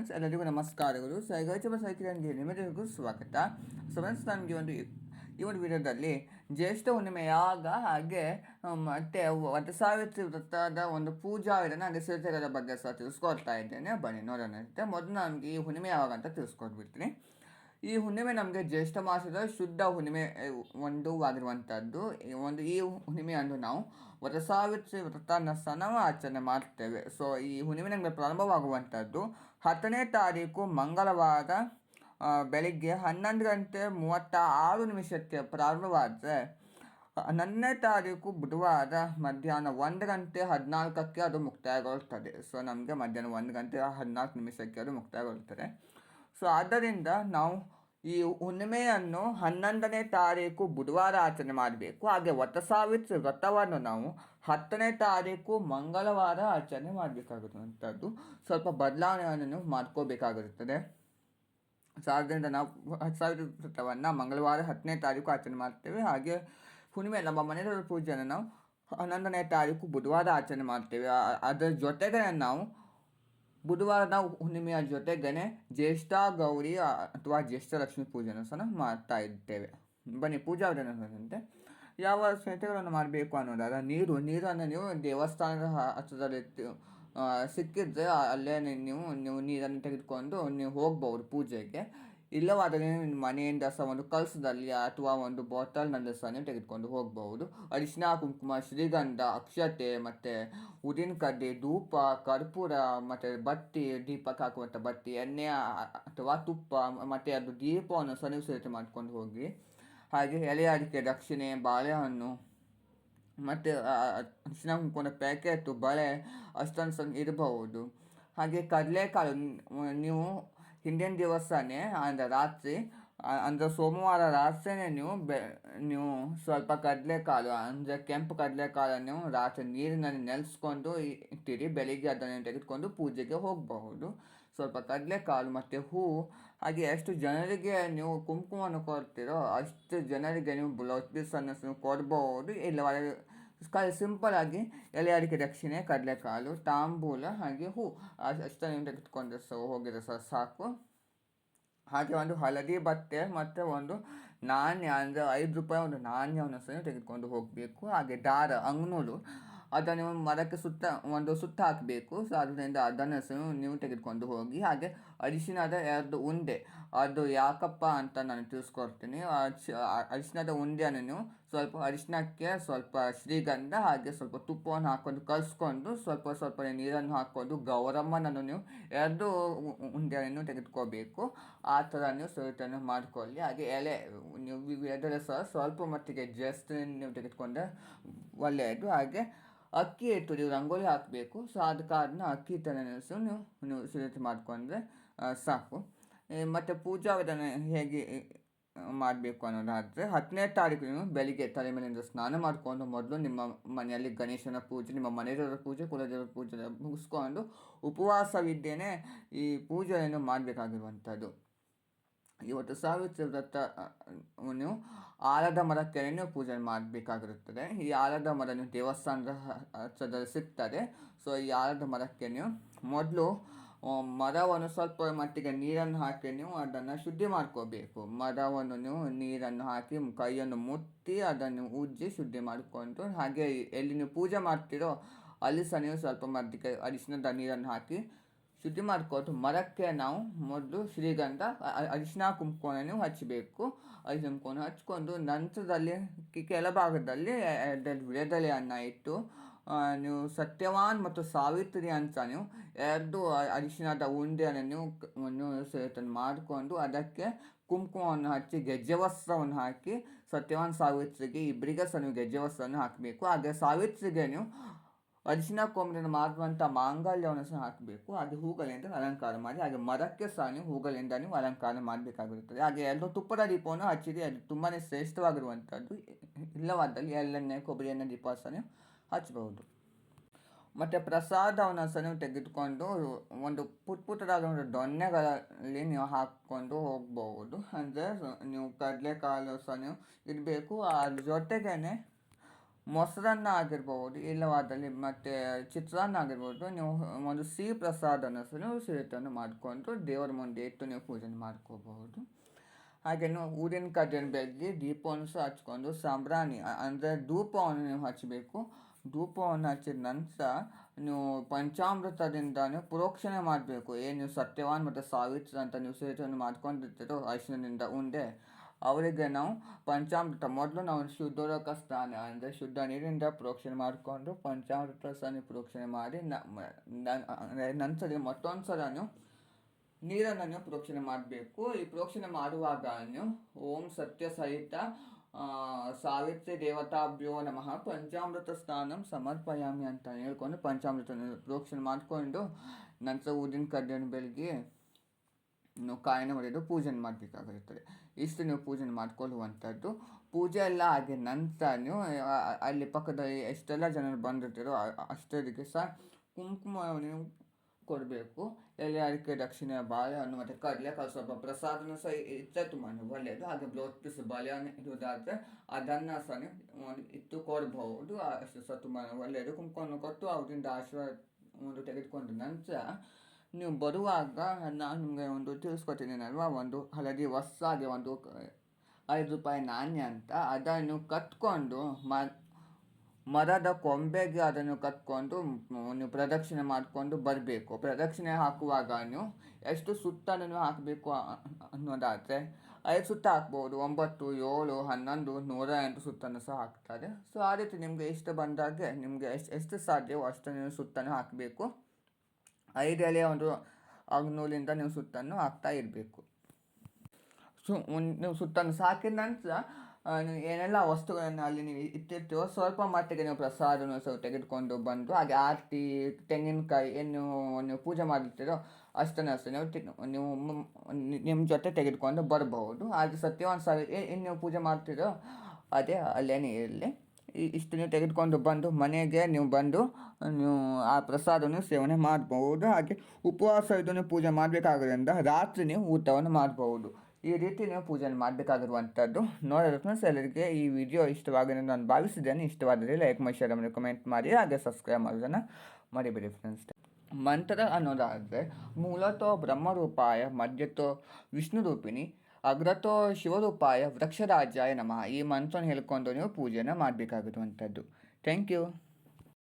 Friends ಎಲ್ಲರಿಗೂ ನಮಸ್ಕಾರಗಳು ಸೈಗಾಚಮ ಸೈಕಿರನ್ಗೆ ನಿಮಗೂ ಸ್ವಾಗತ ಸೊ ಫ್ರೆಂಡ್ಸ್ ನನಗೆ ಒಂದು ಈ ಒಂದು ವಿಡಿಯೋದಲ್ಲಿ ಜ್ಯೇಷ್ಠ ಹುಣ್ಣಿಮೆಯಾಗ ಹಾಗೆ ಮತ್ತೆ ಸಾವಿತ್ರಿ ವೃತ್ತದ ಒಂದು ಪೂಜಾ ವಿಧಾನ ಸಿರಿತೆಗಳ ಬಗ್ಗೆ ಸಹ ತಿಳಿಸ್ಕೊಡ್ತಾ ಇದ್ದೇನೆ ಬನ್ನಿ ನೋಡೋಣ ಮೊದಲು ನಮಗೆ ಈ ಹುಣ್ಣಿಮೆ ಯಾವಾಗ ಅಂತ ತಿಳಿಸ್ಕೊಟ್ಬಿಡ್ತೀನಿ ಈ ಹುಣ್ಣಿಮೆ ನಮಗೆ ಜ್ಯೇಷ್ಠ ಮಾಸದ ಶುದ್ಧ ಹುಣ್ಣಿಮೆ ಒಂದು ಆಗಿರುವಂಥದ್ದು ಒಂದು ಈ ಹುಣ್ಣಿಮೆ ಅಂದು ನಾವು ವರಸಾವಿತ್ರಿ ವ್ರತನ ಸನವ ಆಚರಣೆ ಮಾಡ್ತೇವೆ ಸೊ ಈ ಹುಣ್ಣಿಮೆ ನಮಗೆ ಪ್ರಾರಂಭವಾಗುವಂಥದ್ದು ಹತ್ತನೇ ತಾರೀಕು ಮಂಗಳವಾರ ಬೆಳಿಗ್ಗೆ ಹನ್ನೊಂದು ಗಂಟೆ ಮೂವತ್ತ ಆರು ನಿಮಿಷಕ್ಕೆ ಪ್ರಾರಂಭವಾದರೆ, ಹನ್ನೊಂದನೇ ತಾರೀಕು ಬುಧವಾರ ಮಧ್ಯಾಹ್ನ ಒಂದು ಗಂಟೆ ಹದಿನಾಲ್ಕಕ್ಕೆ ಅದು ಮುಕ್ತಾಯಗೊಳ್ಳುತ್ತದೆ ಸೊ ನಮಗೆ ಮಧ್ಯಾಹ್ನ ಒಂದು ಗಂಟೆ ಹದಿನಾಲ್ಕು ನಿಮಿಷಕ್ಕೆ ಅದು ಮುಕ್ತಾಯಗೊಳ್ಳುತ್ತದೆ ಸೊ ಆದ್ದರಿಂದ ನಾವು ಈ ಹುಣ್ಣಿಮೆಯನ್ನು ಹನ್ನೊಂದನೇ ತಾರೀಕು ಬುಧವಾರ ಆಚರಣೆ ಮಾಡಬೇಕು. ಹಾಗೆ ವಟ ಸಾವಿತ್ರಿ ವ್ರತವನ್ನು ನಾವು ಹತ್ತನೇ ತಾರೀಕು ಮಂಗಳವಾರ ಆಚರಣೆ ಮಾಡಬೇಕಾಗಿರುವಂಥದ್ದು. ಸ್ವಲ್ಪ ಬದಲಾವಣೆಯನ್ನು ಮಾಡ್ಕೋಬೇಕಾಗಿರುತ್ತದೆ. ಸೊ ನಾವು ಹತ್ತು ಸಾವಿರ ವ್ರತವನ್ನು ಮಂಗಳವಾರ ಹತ್ತನೇ ತಾರೀಕು ಆಚರಣೆ ಮಾಡ್ತೇವೆ. ಹಾಗೆ ಹುಣ್ಣಿಮೆ, ನಮ್ಮ ಮನೆಯವರ ಪೂಜೆಯನ್ನು ನಾವು ಹನ್ನೊಂದನೇ ತಾರೀಕು ಬುಧವಾರ ಆಚರಣೆ ಮಾಡ್ತೇವೆ. ಅದರ ಜೊತೆಗೆ ನಾವು ಬುಧವಾರ ನಾವು ಹುಣ್ಣಿಮೆಯ ಜೊತೆಗೇ ಜ್ಯೇಷ್ಠ ಗೌರಿ ಅಥವಾ ಜ್ಯೇಷ್ಠ ಲಕ್ಷ್ಮಿ ಪೂಜೆಯನ್ನು ಸಹ ಮಾಡ್ತಾ ಇದ್ದೇವೆ. ಬನ್ನಿ, ಪೂಜಾ ವಿಧಾನದಂತೆ ಯಾವ ಸ್ನೇಹಿತಗಳನ್ನು ಮಾಡಬೇಕು ಅನ್ನೋದಾದ, ನೀರು, ನೀರನ್ನು ನೀವು ದೇವಸ್ಥಾನದ ಹತ್ತಿರದಲ್ಲಿ ಸಿಕ್ಕಿದ್ರೆ ಅಲ್ಲೇ ನೀವು ನೀವು ನೀರನ್ನು ತೆಗೆದುಕೊಂಡು ನೀವು ಹೋಗ್ಬೋದು ಪೂಜೆಗೆ. ಇಲ್ಲವಾದರೆ ಮನೆಯಿಂದ ಸಹ ಒಂದು ಕಲಸದಲ್ಲಿ ಅಥವಾ ಒಂದು ಬಾಟಲ್ನಲ್ಲಿ ಸಹ ತೆಗೆದುಕೊಂಡು ಹೋಗಬಹುದು. ಅರಿಶಿನ ಕುಂಕುಮ, ಶ್ರೀಗಂಧ, ಅಕ್ಷತೆ ಮತ್ತು ಉದಿನ ಕಡ್ಡಿ, ಧೂಪ, ಕರ್ಪೂರ ಮತ್ತು ಬತ್ತಿ ದೀಪಕ್ಕೆ ಹಾಕುವಂಥ ಬತ್ತಿ, ಎಣ್ಣೆ ಅಥವಾ ತುಪ್ಪ ಮತ್ತು ಅದು ದೀಪವನ್ನು ಸಹ ನೀವು ಮಾಡ್ಕೊಂಡು ಹೋಗಿ. ಹಾಗೆ ಎಲೆ ಅಡಿಕೆ ದಕ್ಷಿಣೆ, ಬಾಳೆಹಣ್ಣು ಮತ್ತು ಅರಿಶಿನ ಕುಂಕುಮದ ಪ್ಯಾಕೆಟು, ಬಳೆ ಅಷ್ಟೊಂದು ಸಹ ಇರಬಹುದು. ಹಾಗೆ ಕಡಲೆಕಾಳು, ನೀವು ಹಿಂದಿನ ದಿವಸನೇ ಅಂದರೆ ರಾತ್ರಿ ಅಂದರೆ ಸೋಮವಾರ ರಾತ್ರಿಯೇ ನೀವು ಬೆ ನೀವು ಸ್ವಲ್ಪ ಕಡಲೆಕಾಳು ಅಂದರೆ ಕೆಂಪು ಕಡಲೆಕಾಳನ್ನು ರಾತ್ರಿ ನೀರಿನಲ್ಲಿ ನೆಲೆಸ್ಕೊಂಡು ಇಟ್ಟಿರಿ ಬೆಳಿಗ್ಗೆ ಅದನ್ನು ತೆಗೆದುಕೊಂಡು ಪೂಜೆಗೆ ಹೋಗಬಹುದು ಸ್ವಲ್ಪ ಕಡಲೆಕಾಳು ಮತ್ತು ಹೂವು ಹಾಗೆ ಎಷ್ಟು ಜನರಿಗೆ ನೀವು ಕುಂಕುಮವನ್ನು ಕೊಡ್ತೀರೋ ಅಷ್ಟು ಜನರಿಗೆ ನೀವು ಬ್ಲೌಸ್ ಪೀಸನ್ನು ನೀವು ಕೊಡ್ಬೋದು ಇಲ್ಲವಾದರೆ ಸಿಂಪಲ್ ಆಗಿ ಎಲೆ ಅಡಿಕೆ ದಕ್ಷಿಣೆ, ಕಡಲೆಕಾಳು, ತಾಂಬೂಲ ಹಾಗೆ ಹೂ. ಅಷ್ಟನ್ನು ತೆಗೆದುಕೊಂಡ್ರೆ ಸೊ ಹೋಗಿದ್ರೆ ಸಹ ಸಾಕು. ಹಾಗೆ ಒಂದು ಹಳದಿ ಬಟ್ಟೆ ಮತ್ತು ಒಂದು ನಾಣ್ಯ ಅಂದರೆ ಐದು ರೂಪಾಯಿ ಒಂದು ನಾಣ್ಯವನ್ನು ಸಹ ತೆಗೆದುಕೊಂಡು ಹೋಗಬೇಕು. ಹಾಗೆ ದಾರ, ಅಂಗ್ನೂಲು ಅದನ್ನು ಮರಕ್ಕೆ ಸುತ್ತ ಒಂದು ಸುತ್ತ ಹಾಕಬೇಕು. ಸೊ ಅದರಿಂದ ಅದನ್ನು ಸಹ ನೀವು ತೆಗೆದುಕೊಂಡು ಹೋಗಿ ಹಾಗೆ ಅರಿಶಿಣದ ಎರಡು ಉಂಡೆ. ಅದು ಯಾಕಪ್ಪ ಅಂತ ನಾನು ತಿಳಿಸ್ಕೊಡ್ತೀನಿ. ಅರಿಶಿಣದ ಉಂಡೆಯನ್ನು ನೀವು ಸ್ವಲ್ಪ ಅರಿಶಿಣಕ್ಕೆ ಸ್ವಲ್ಪ ಶ್ರೀಗಂಧ ಹಾಗೆ ಸ್ವಲ್ಪ ತುಪ್ಪವನ್ನು ಹಾಕೊಂಡು ಕಲಿಸ್ಕೊಂಡು ಸ್ವಲ್ಪ ಸ್ವಲ್ಪ ನೀರನ್ನು ಹಾಕ್ಕೊಂಡು ಗೌರಮ್ಮನನ್ನು ನೀವು ಎರಡು ಉಂಡೆಯನ್ನು ತೆಗೆದುಕೋಬೇಕು. ಆ ಥರ ನೀವು ಸ್ವೀಟನ್ನು ಮಾಡಿಕೊಳ್ಳಿ. ಹಾಗೆ ಎಲೆ, ನೀವು ಎದರ ಸಹ ಸ್ವಲ್ಪ ಮಟ್ಟಿಗೆ ಜಸ್ಟ್ ನೀವು ತೆಗೆದುಕೊಂಡ್ರೆ ಒಳ್ಳೆಯದು. ಹಾಗೆ ಅಕ್ಕಿ ಇಟ್ಟು ನೀವು ರಂಗೋಲಿ ಹಾಕಬೇಕು. ಸೊ ಆದ ಕಾರಣ ಅಕ್ಕಿ ನೆನೆಸು ನೀವು ನೀವು ಸಿದ್ಧತೆ ಮಾಡಿಕೊಂಡ್ರೆ ಸಾಕು. ಮತ್ತು ಪೂಜಾ ವಿಧಾನ ಹೇಗೆ ಮಾಡಬೇಕು ಅನ್ನೋದಾದರೆ ಹತ್ತನೇ ತಾರೀಕು ಬೆಳಿಗ್ಗೆ ತಲೆ ಮೇಲಿಂದ ಸ್ನಾನ ಮಾಡಿಕೊಂಡು ಮೊದಲು ನಿಮ್ಮ ಮನೆಯಲ್ಲಿ ಗಣೇಶನ ಪೂಜೆ, ನಿಮ್ಮ ಮನೆಯವರ ಪೂಜೆ, ಕುಲದೇವರ ಪೂಜೆ ಮುಗಿಸ್ಕೊಂಡು ಉಪವಾಸವಿದ್ದೇನೆ ಈ ಪೂಜೆಯನ್ನು ಮಾಡಬೇಕಾಗಿರುವಂಥದ್ದು. ಇವತ್ತು ಸಾವಿರ ವ್ರತ ನೀವು ಆಲದ ಮರ ಕೆರೆಯನ್ನು ಪೂಜೆ ಮಾಡಬೇಕಾಗಿರುತ್ತದೆ. ಈ ಆಲದ ಮರ ನೀವು ದೇವಸ್ಥಾನದ ಹತ್ರದಲ್ಲಿ ಸಿಗ್ತದೆ. ಸೊ ಈ ಆಲದ ಮರಕ್ಕೆ ನೀವು ಮೊದಲು ಮರವನ್ನು ಸ್ವಲ್ಪ ಮಟ್ಟಿಗೆ ನೀರನ್ನು ಹಾಕಿ ನೀವು ಅದನ್ನು ಶುದ್ಧಿ ಮಾಡ್ಕೋಬೇಕು. ಮರವನ್ನು ನೀವು ನೀರನ್ನು ಹಾಕಿ ಕೈಯನ್ನು ಮುಟ್ಟಿ ಅದನ್ನು ಉಜ್ಜಿ ಶುದ್ಧಿ ಮಾಡಿಕೊಂಡು ಹಾಗೆ ಎಲ್ಲಿ ನೀವು ಪೂಜೆ ಮಾಡ್ತೀರೋ ಅಲ್ಲಿ ಸಹ ನೀವು ಸ್ವಲ್ಪ ಮಟ್ಟಿಗೆ ಅರಿಶಿನದ ನೀರನ್ನು ಹಾಕಿ ಶುದ್ಧಿ ಮಾಡ್ಕೋದು ಮರಕ್ಕೆ ನಾವು ಮೊದಲು ಶ್ರೀಗಂಧ ಅರಿಶಿನ ಕುಂಕುಮವನ್ನು ಹಚ್ಚಬೇಕು ಅರಿಶಿನ ಕುಂಕುಮ ಹಚ್ಕೊಂಡು ನಂತರದಲ್ಲಿ ಕೆಳಭಾಗದಲ್ಲಿ ವಿಳೆದೆಲೆ ಅನ್ನ ಇಟ್ಟು ನೀವು ಸತ್ಯವಾನ್ ಮತ್ತು ಸಾವಿತ್ರಿ ಅಂತ ನೀವು ಎರಡು ಅರಿಶಿನದ ಉಂಡೆಯನ್ನು ನೀವು ಸೇತನ್ನು ಮಾಡಿಕೊಂಡು ಅದಕ್ಕೆ ಕುಂಕುಮವನ್ನು ಹಚ್ಚಿ ಗೆಜ್ಜೆ ವಸ್ತ್ರವನ್ನು ಹಾಕಿ ಸತ್ಯವಾನ್ ಸಾವಿತ್ರಿಗೆ ಇಬ್ಬರಿಗೆ ಸಹ ನೀವು ಗೆಜ್ಜೆ ವಸ್ತ್ರವನ್ನು ಹಾಕಬೇಕು. ಹಾಗೆ ಸಾವಿತ್ರಿಗೆ ನೀವು ಅರಿಶಿನ ಕೊಂಬಿನ ಮಾಡುವಂಥ ಮಾಂಗಲ್ಯವನ್ನು ಸಹ ಹಾಕಬೇಕು. ಹಾಗೆ ಹೂಗಳಿಂದ ಅಲಂಕಾರ ಮಾಡಿ, ಹಾಗೆ ಮರಕ್ಕೆ ಸಹ ನೀವು ಹೂಗಳಿಂದ ನೀವು ಅಲಂಕಾರ ಮಾಡಬೇಕಾಗಿರುತ್ತದೆ. ಹಾಗೆ ಎರಡು ತುಪ್ಪದ ದೀಪವನ್ನು ಹಚ್ಚಿರಿ. ಅದು ತುಂಬಾ ಶ್ರೇಷ್ಠವಾಗಿರುವಂಥದ್ದು. ಇಲ್ಲವಾದಲ್ಲಿ ಎಳ್ಳೆಣ್ಣೆ ಕೊಬ್ಬರಿ ಎಣ್ಣೆ ದೀಪ ಸಹ ನೀವು ಹಚ್ಚಬಹುದು ಮತ್ತು ಪ್ರಸಾದವನ್ನು ಸಹ ನೀವು ತೆಗೆದುಕೊಂಡು ಒಂದು ಪುಟ್ ಪುಟ್ಟದಾದ ಒಂದು ದೊಣ್ಣೆಗಳಲ್ಲಿ ನೀವು ಹಾಕ್ಕೊಂಡು ಹೋಗ್ಬೋದು ಅಂದರೆ ನೀವು ಕಡಲೆಕಾಳು ಸಹ ನೀವು ಇರಬೇಕು ಅದ್ರ ಜೊತೆಗೇ ಮೊಸರನ್ನ ಆಗಿರ್ಬೋದು ಇಲ್ಲವಾದಲ್ಲಿ ಮತ್ತು ಚಿತ್ರಾನ್ನ ಆಗಿರ್ಬೋದು ನೀವು ಒಂದು ಸಿಹಿ ಪ್ರಸಾದನ ಸಹ ನೀವು ಸಿಹಿತನ್ನು ಮಾಡಿಕೊಂಡು ದೇವರ ಮುಂದೆ ಇಟ್ಟು ನೀವು ಪೂಜೆ ಮಾಡ್ಕೋಬಹುದು. ಹಾಗೆ ಊರಿನ ಕಡ್ಡಿನ ಬೆಳಗ್ಗೆ ದೀಪವನ್ನು ಸಹ ಹಚ್ಕೊಂಡು ಸಾಂಬ್ರಾಣಿ, ಅಂದರೆ ಧೂಪವನ್ನು ನೀವು ಹಚ್ಚಬೇಕು ಧೂಪವನ್ನು ಹಚ್ಚಿದ ನಂತರ ನೀವು ಪಂಚಾಮೃತದಿಂದ ನೀವು ಪ್ರೋಕ್ಷಣೆ ಮಾಡಬೇಕು. ಏನು ನೀವು ಸತ್ಯವಾನ್ ಮತ್ತು ಸಾವಿತ್ರ ಅಂತ ನೀವು ಸೇತನ್ನು ಮಾಡ್ಕೊಂಡಿರ್ತೀರೋ ಅರಿಶಿನದಿಂದ ಉಂಡೆ, ಅವರಿಗೆ ನಾವು ಪಂಚಾಮೃತ. ಮೊದಲು ನಾವು ಶುದ್ಧೋದಕ ಸ್ನಾನ ಅಂದರೆ ಶುದ್ಧ ನೀರಿಂದ ಪ್ರೋಕ್ಷಣೆ ಮಾಡಿಕೊಂಡು ಪಂಚಾಮೃತ ಸಹ ನೀವು ಪ್ರೋಕ್ಷಣೆ ಮಾಡಿ ನಂತರ ಮತ್ತೊಂದು ಸಲ ನೀವು ನೀರನ್ನು ಪ್ರೋಕ್ಷಣೆ ಮಾಡಬೇಕು. ಈ ಪ್ರೋಕ್ಷಣೆ ಮಾಡುವಾಗ ಓಂ ಸತ್ಯ ಸಹಿತ ಸಾವಿತ್ರಿ ದೇವತಾಭ್ಯೋ ನಮಃ, ಪಂಚಾಮೃತ ಸ್ನಾನಂ ಸಮರ್ಪಯಾಮಿ ಅಂತ ಹೇಳ್ಕೊಂಡು ಪಂಚಾಮೃತ ಪ್ರೋಕ್ಷಣೆ ಮಾಡಿಕೊಂಡು ನಂತರ ಊದಿನ ಕಡ್ಡಿಯನ್ನು ಬೆಳಗ್ಗೆ ಕಾಯನ ಹೊಡೆದು ಪೂಜೆ ಮಾಡಬೇಕಾಗಿರುತ್ತದೆ. ಇಷ್ಟು ನೀವು ಪೂಜೆ ಮಾಡಿಕೊಳ್ಳುವಂಥದ್ದು. ಪೂಜೆ ಎಲ್ಲ ಆದ ನಂತರ ನೀವು ಅಲ್ಲಿ ಪಕ್ಕದಲ್ಲಿ ಎಷ್ಟೆಲ್ಲ ಜನರು ಬಂದಿರ್ತೀರೋ ಅಷ್ಟರಿಗೆ ಸಹ ಕುಂಕುಮ ನೀವು ಕೊಡಬೇಕು. ಎಲೆ ಅಡಿಕೆ ದಕ್ಷಿಣ ಬಾಳೆಹಣ್ಣು ಮತ್ತು ಕಡಲೆಕಾಳು ಸ್ವಲ್ಪ ಪ್ರಸಾದನೂ ಸಹ ಇಟ್ಟರೆ ತುಂಬಾ ಒಳ್ಳೆಯದು ಹಾಗೆ ಬ್ಲೌಸ್ ಪೀಸ್ ಬಾಳೆಹಣ್ಣು ಇರುವುದಾದರೆ ಅದನ್ನು ಸಹ ಇಟ್ಟು ಕೊಡಬಹುದು ಅಷ್ಟು ಸಹ ತುಂಬ ಒಳ್ಳೆಯದು ಕುಂಕುಮ ಕೊಟ್ಟು ಅವರಿಂದ ಆಶೀರ್ವಾದ ಒಂದು ತೆಗೆದುಕೊಂಡ ನಂತರ ನೀವು ಬರುವಾಗ ನಾನು ನಿಮಗೆ ಒಂದು ತಿಳಿಸ್ಕೊತೀನಿ ಅಲ್ವಾ ಒಂದು ಹಳದಿ ಹೊಸಾಗೆ ಒಂದು ಐದು ರೂಪಾಯಿ ನಾಣ್ಯ ಅಂತ. ಅದನ್ನು ಕಟ್ಕೊಂಡು ಮ ಮರದ ಕೊಂಬೆಗೆ ಅದನ್ನು ಕಟ್ಕೊಂಡು ನೀವು ಪ್ರದಕ್ಷಿಣೆ ಮಾಡಿಕೊಂಡು ಬರಬೇಕು. ಪ್ರದಕ್ಷಿಣೆ ಹಾಕುವಾಗ ನೀವು ಎಷ್ಟು ಸುತ್ತನ್ನು ಹಾಕಬೇಕು ಅನ್ನೋದಾದರೆ, ಐದು ಸುತ್ತ ಹಾಕ್ಬೋದು. ಒಂಬತ್ತು, ಏಳು, ಹನ್ನೊಂದು, ನೂರ ಎಂಟು ಸುತ್ತನ್ನು ಸಹ ಹಾಕ್ತಾರೆ. ಸೊ ಆ ರೀತಿ ನಿಮಗೆ ಇಷ್ಟ ಬಂದಾಗೆ ನಿಮಗೆ ಎಷ್ಟು ಎಷ್ಟು ಸಾಧ್ಯವೋ ಅಷ್ಟು ನೀವು ಸುತ್ತನ್ನು ಹಾಕಬೇಕು. ಐದು ಎಲೆಯ ಒಂದು ಅಗ್ನೂಲಿಂದ ನೀವು ಸುತ್ತನ್ನು ಹಾಕ್ತಾ ಇರಬೇಕು. ಸು ನೀವು ಸುತ್ತನ್ನು ಸಾಕಿದ ನಂತರ ಏನೆಲ್ಲ ವಸ್ತುಗಳನ್ನು ಅಲ್ಲಿ ನೀವು ಇಟ್ಟಿರ್ತೀವೋ ಸ್ವಲ್ಪ ಮಟ್ಟಿಗೆ ನೀವು ಪ್ರಸಾದವನ್ನು ಸಹ ತೆಗೆದುಕೊಂಡು ಬಂದು ಹಾಗೆ ಆರತಿ, ತೆಂಗಿನಕಾಯಿ ಏನು ನೀವು ಪೂಜೆ ಮಾಡಿರ್ತೀರೋ ಅಷ್ಟನ್ನು ಅಷ್ಟೇ ನೀವು ನೀವು ನಿಮ್ಮ ಜೊತೆ ತೆಗೆದುಕೊಂಡು ಬರಬಹುದು. ಹಾಗೆ ಸತ್ಯವಾನ್ ಸಾವಿರ ಏನು ನೀವು ಪೂಜೆ ಮಾಡ್ತೀರೋ ಅದೇ ಅಲ್ಲೇನೇ ಇರಲಿ. ಇಷ್ಟು ನೀವು ತೆಗೆದುಕೊಂಡು ಬಂದು ಮನೆಗೆ ನೀವು ಬಂದು ನೀವು ಆ ಪ್ರಸಾದವನ್ನು ಸೇವನೆ ಮಾಡಬಹುದು. ಹಾಗೆ ಉಪವಾಸ ಇದನ್ನು ಪೂಜೆ ಮಾಡಬೇಕಾಗೋದ್ರಿಂದ ರಾತ್ರಿ ನೀವು ಊಟವನ್ನು ಮಾಡಬಹುದು. ಈ ರೀತಿ ನೀವು ಪೂಜೆಯನ್ನು ಮಾಡಬೇಕಾಗಿರುವಂಥದ್ದು. ನೋಡೋದಕ್ಕೆ ಫ್ರೆಂಡ್ಸ್, ಎಲ್ಲರಿಗೆ ಈ ವಿಡಿಯೋ ಇಷ್ಟವಾಗಿದೆ ನಾನು ಭಾವಿಸಿದ್ದೇನೆ. ಇಷ್ಟವಾದರೆ ಲೈಕ್ ಮಾಡಿ ಶೇರ್ ಮಾಡಿ ಕಮೆಂಟ್ ಮಾಡಿ, ಹಾಗೆ ಸಬ್ಸ್ಕ್ರೈಬ್ ಮಾಡೋದನ್ನು ಮರಿಬಿಡಿ ಫ್ರೆಂಡ್ಸ್ ಮಂತ್ರ ಅನ್ನೋದಾದರೆ ಮೂಲತೋ ಬ್ರಹ್ಮರೂಪಾಯ, ಮಧ್ಯತೋ ವಿಷ್ಣು ರೂಪಿಣಿ ಅಗ್ರತೋ ಶಿವರೂಪಾಯ, ವೃಕ್ಷರಾಜಾಯ ನಮಃ. ಈ ಮಂತ್ರನ ಹೇಳ್ಕೊಂಡು ನೀವು ಪೂಜೆಯನ್ನು ಮಾಡಬೇಕಾಗಿರುವಂಥದ್ದು. Thank you